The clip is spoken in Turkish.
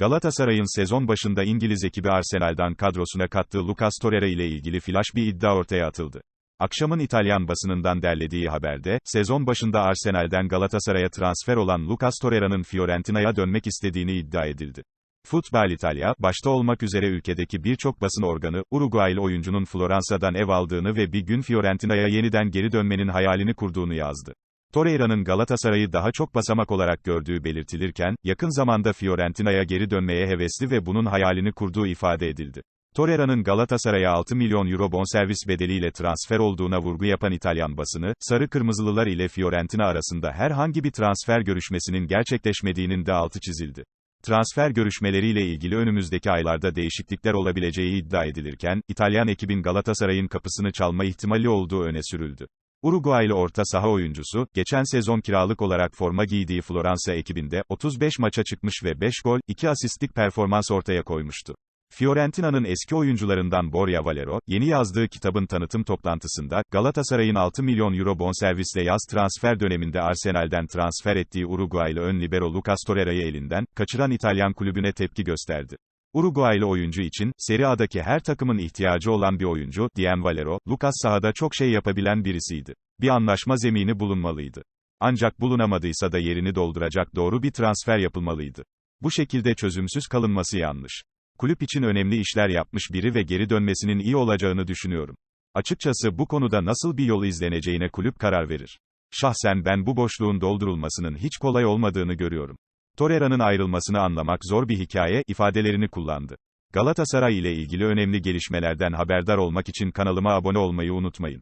Galatasaray'ın sezon başında İngiliz ekibi Arsenal'dan kadrosuna kattığı Lucas Torreira ile ilgili flash bir iddia ortaya atıldı. Akşamın İtalyan basınından derlediği haberde, sezon başında Arsenal'den Galatasaray'a transfer olan Lucas Torreira'nın Fiorentina'ya dönmek istediğini iddia edildi. Futbol İtalya, başta olmak üzere ülkedeki birçok basın organı, Uruguaylı oyuncunun Floransa'dan ev aldığını ve bir gün Fiorentina'ya yeniden geri dönmenin hayalini kurduğunu yazdı. Torreira'nın Galatasaray'ı daha çok basamak olarak gördüğü belirtilirken, yakın zamanda Fiorentina'ya geri dönmeye hevesli ve bunun hayalini kurduğu ifade edildi. Torreira'nın Galatasaray'a 6 milyon euro bonservis bedeliyle transfer olduğuna vurgu yapan İtalyan basını, Sarı Kırmızılılar ile Fiorentina arasında herhangi bir transfer görüşmesinin gerçekleşmediğinin de altı çizildi. Transfer görüşmeleriyle ilgili önümüzdeki aylarda değişiklikler olabileceği iddia edilirken, İtalyan ekibin Galatasaray'ın kapısını çalma ihtimali olduğu öne sürüldü. Uruguaylı orta saha oyuncusu, geçen sezon kiralık olarak forma giydiği Floransa ekibinde, 35 maça çıkmış ve 5 gol, 2 asistlik performans ortaya koymuştu. Fiorentina'nın eski oyuncularından Borja Valero, yeni yazdığı kitabın tanıtım toplantısında, Galatasaray'ın 6 milyon euro bonservisle yaz transfer döneminde Arsenal'den transfer ettiği Uruguaylı ön libero Lucas Torreira'yı elinden, kaçıran İtalyan kulübüne tepki gösterdi. Uruguaylı oyuncu için, Serie A'daki her takımın ihtiyacı olan bir oyuncu, diyen Valero, Lucas sahada çok şey yapabilen birisiydi. Bir anlaşma zemini bulunmalıydı. Ancak bulunamadıysa da yerini dolduracak doğru bir transfer yapılmalıydı. Bu şekilde çözümsüz kalınması yanlış. Kulüp için önemli işler yapmış biri ve geri dönmesinin iyi olacağını düşünüyorum. Açıkçası bu konuda nasıl bir yol izleneceğine kulüp karar verir. Şahsen ben bu boşluğun doldurulmasının hiç kolay olmadığını görüyorum. Torreira'nın ayrılmasını anlamak zor bir hikaye, ifadelerini kullandı. Galatasaray ile ilgili önemli gelişmelerden haberdar olmak için kanalıma abone olmayı unutmayın.